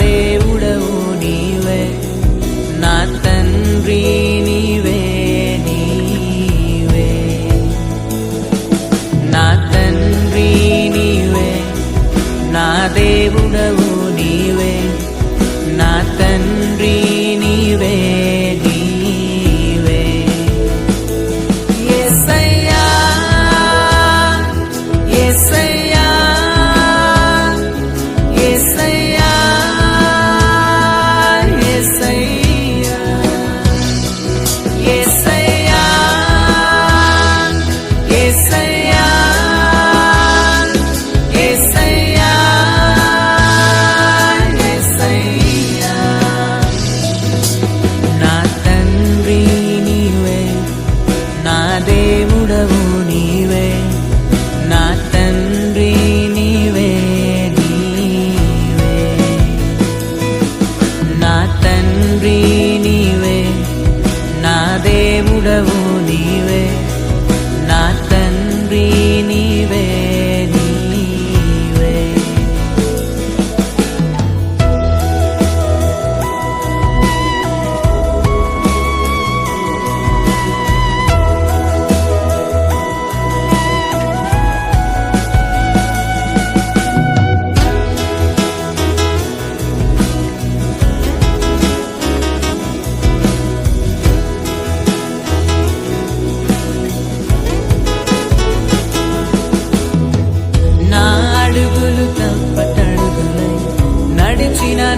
దేవుడవు నీవే నా తండ్రి నీవే నీవే. నా తండ్రి నీవే నా దేవుడవు నీవే నా తండ్రి నీవే say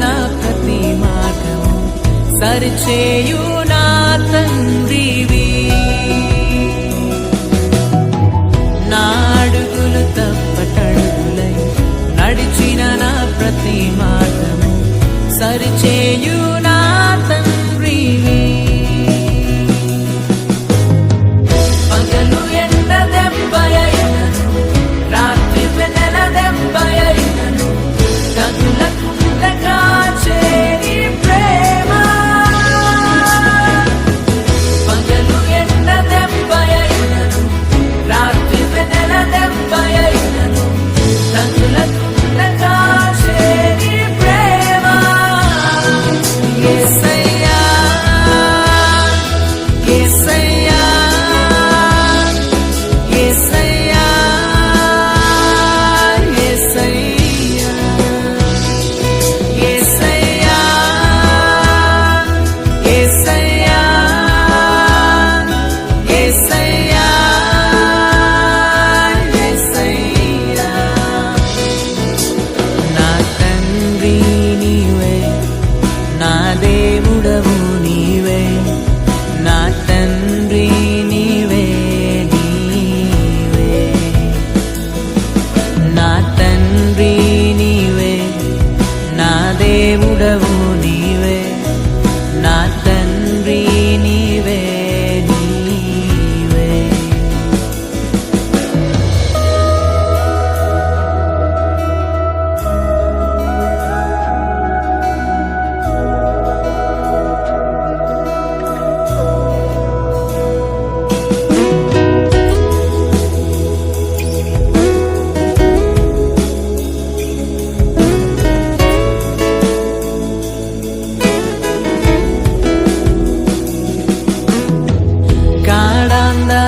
నా ప్రతి మార్గము సరిచేయు నా తండ్రివి.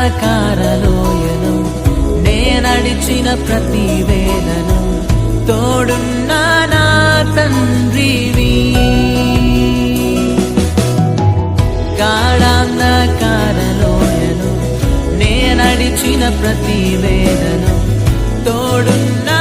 అంధకారలోయను నేనడిచిన ప్రతి వేళను తోడున్న నా తండ్రివి కాళాంధకారలోయను నేనడిచిన ప్రతి వేళను తోడున్నా